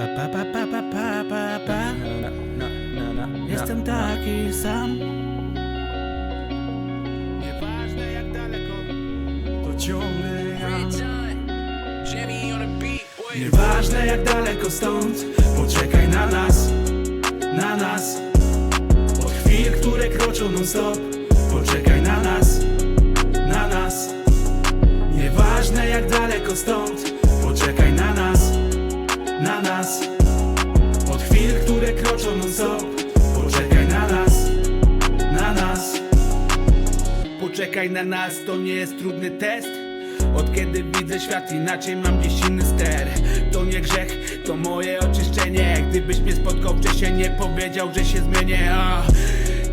Pa, pa, pa, pa, pa, pa, pa. Jestem taki sam. Nieważne jak daleko, to ciągle ja. Nieważne jak daleko stąd, poczekaj na nas, na nas. Od chwil, które kroczą non stop, poczekaj na nas, na nas. Nieważne jak daleko stąd, nas. Od chwil, które kroczą non stop, poczekaj na nas, na nas. Poczekaj na nas, to nie jest trudny test. Od kiedy widzę świat inaczej mam gdzieś inny ster. To nie grzech, to moje oczyszczenie. Gdybyś mnie spotkał wcześniej nie powiedział, że się zmienię. A,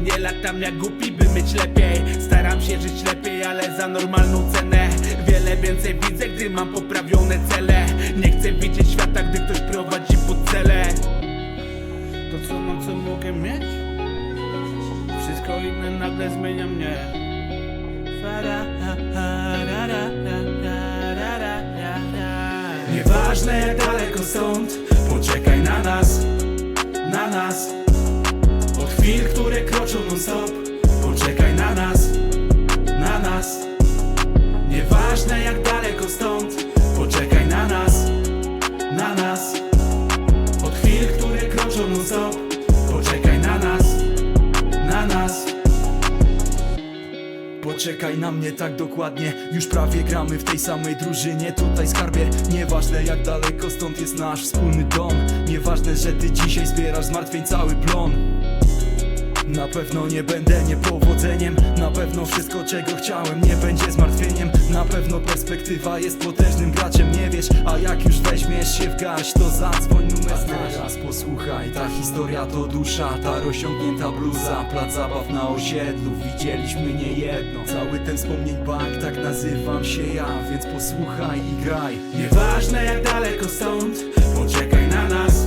Nie latam jak głupi, by mieć lepiej. Staram się żyć lepiej, ale za normalną cenę Wiele więcej widzę, gdy mam poprawione cele. Nie chcę widzieć świata, gdy ktoś prowadzi pod cele. To co mam, co mogę mieć? Wszystko inne nagle zmienia mnie. Nieważne jak daleko stąd. Poczekaj na nas Na nas Poczekaj na mnie tak dokładnie. Już prawie gramy w tej samej drużynie. Tutaj skarbie Nieważne jak daleko stąd jest nasz wspólny dom. Nieważne, że ty dzisiaj zbierasz z martwień cały plon. Na pewno nie będę niepowodzeniem. Na pewno wszystko czego chciałem nie będzie zmartwieniem pewno perspektywa jest potężnym graczem Nie wiesz, a jak już weźmiesz się w garść To zadzwoń numer znasz Teraz posłuchaj, ta historia to dusza Ta rozciągnięta bluza, plac zabaw na osiedlu Widzieliśmy nie jedno Cały ten wspomnień bank, tak nazywam się ja Więc posłuchaj i graj. Nieważne jak daleko stąd Poczekaj na nas